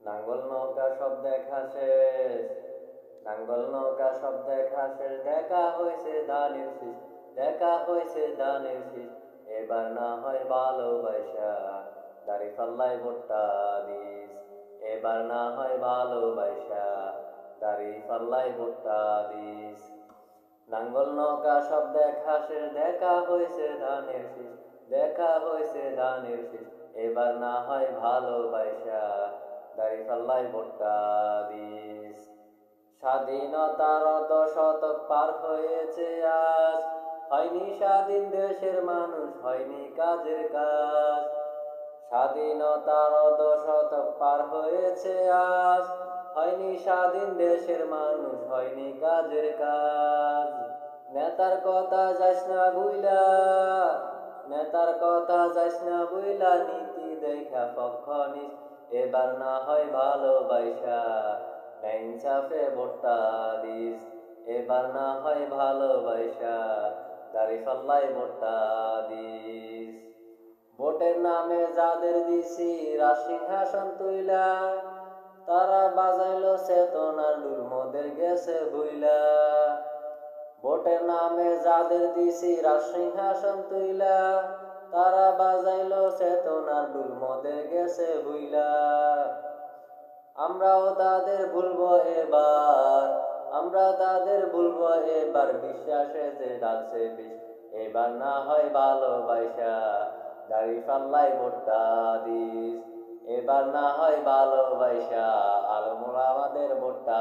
নাঙ্গল নৌকা সব দেখা শেষ। নাঙ্গল নৌকা সব দেখা শেষ। দেখা হয়েছে ধানের শীষ। দেখা হয়েছে ধানের শীষ। এবার না হয় ভালোবাসা। দাড়ি পাল্লাই ভোট্টা দিস। এবার না হয় ভালোবাসা। দাড়ি পাল্লাই ভোট্টা দিস। নাঙ্গল নৌকা সব দেখা শেষ। দেখা হয়েছে ধানের শীষ। দেখা হয়েছে ধানের শীষ। এবার না হয় ভালোবাসা। দাড়ি পাল্লাই ভোট্টা দিস স্বাধীনতার দশতক পার হয়েছে আজ। হয়নি স্বাধীন দেশের মানুষ, হয়নি কাজের কাজ। স্বাধীনতার দশতক পার হয়েছে আজ। হয়নি স্বাধীন দেশের মানুষ, হয়নি কাজের কাজ। নেতার কথা যাস না বুইলা, নেতার কথা যাস না বুইলা, নীতি দেখা পক্ষ নিস। এবার না হয় ভালোবাসা ইনসাফে ভোটটা দিস। এবার না হয় ভালোবাসা দাড়ি পাল্লাই ভোটটা দিস। ভোটের নামে যাদের দিছি রাজসিংহাসন তুইলা, তারা বাজাইলো চেতনার ডুল মোদের গেছে ভুইলা। ভোটের নামে যাদের দিছি রাজসিংহাসন তুইলা তারা বাজাইলো, চেতনার ডুল মোদের গেছে ভুইলা আমরাও তাদের ভুলবো এবার, আমরা তাদের ভুলবো এবার, বিশ্বাসে যে ডাকছে এবার না হয় ভালোবাসা। দাড়ি পাল্লাই ভোটটা দিস, এবার না হয় ভালোবাসা, আলমোড়া আমাদের ভোটটা